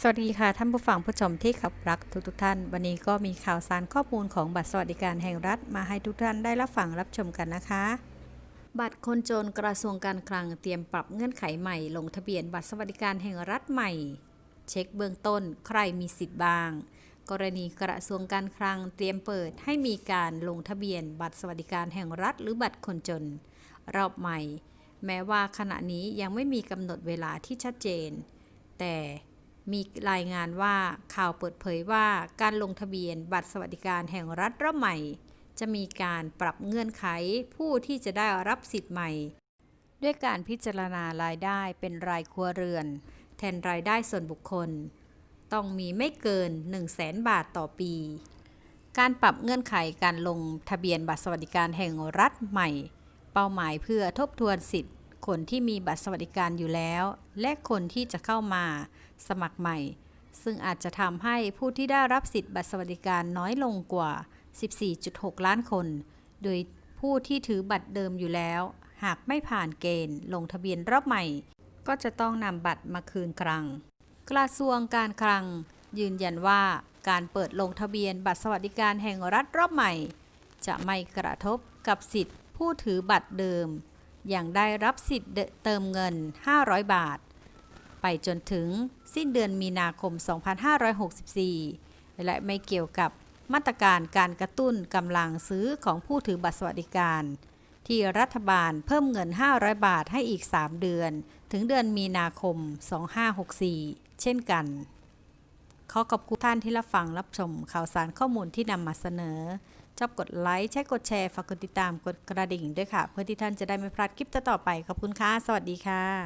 สวัสดีค่ะ ท่านผู้ฟังผู้ชมที่ขับรักทุกทุกท่าน วันนี้ก็มีข่าวสารข้อมูลของบัตรสวัสดิการแห่งรัฐมาให้ทุกท่านได้รับฟังรับชมกันนะคะ บัตรคนจนกระทรวงการคลังเตรียมปรับเงื่อนไขใหม่ลงทะเบียนบัตรสวัสดิการแห่งรัฐใหม่ เช็คเบื้องต้นใครมีสิทธิ์บ้าง กรณีกระทรวงการคลังเตรียมเปิดให้มีการลงทะเบียนบัตรสวัสดิการแห่งรัฐ หรือบัตรคนจน รอบใหม่ แม้ว่าขณะนี้ยังไม่มีกำหนดเวลาที่ชัดเจน แต่ มีรายงานว่าข่าวเปิดเผยว่าการลงทะเบียนบัตรสวัสดิการแห่งรัฐรอบใหม่ จะมีการปรับเงื่อนไขผู้ที่จะได้รับสิทธิ์ใหม่ ด้วยการพิจารณารายได้เป็นรายครัวเรือน แทนรายได้ส่วนบุคคล ต้องมีไม่เกิน 1 0 0 0 0แบาทต่อปี การปรับเงื่อนไขการลงทะเบียนบัตรสวัสดิการแห่งรัฐใหม่ เป้าหมายเพื่อทบทวนสิทธิ์ คนที่มีบัตรสวัสดิการอยู่แล้ว และคนที่จะเข้ามาสมัครใหม่ ซึ่งอาจจะทำให้ผู้ที่ได้รับสิทธิ์บัตรสวัสดิการน้อยลงกว่า 14.6 ล้านคน โดยผู้ที่ถือบัตรเดิมอยู่แล้ว หากไม่ผ่านเกณฑ์ ลงทะเบียนรอบใหม่ ก็จะต้องนำบัตรมาคืนคลัง กระทรวงการคลัง ยืนยันว่าการเปิดลงทะเบียนบัตรสวัสดิการแห่งรัฐรอบใหม่ จะไม่กระทบกับสิทธิ์ผู้ถือบัตรเดิม ย่างได้รับสิทธิ์เติมเงิน 500 บาท ไปจนถึงสิ้นเดือนมีนาคม 2564 และไม่เกี่ยวกับมาตรการการกระตุ้นกำลังซื้อของผู้ถือบัตรสวัสดิการ ที่รัฐบาลเพิ่มเงิน 500 บาทให้อีก 3 เดือน ถึงเดือนมีนาคม 2564 เช่นกัน ขอขอบคุณท่านที่รับฟังรับชมข่าวสารข้อมูลที่นำมาเสนอ ชอบกดไลค์ ใช้กดแชร์ ฝากกดติดตาม กดกระดิ่งด้วยค่ะ เพื่อที่ท่านจะได้ไม่พลาดคลิปต่อๆไป ขอบคุณค่ะ สวัสดีค่ะ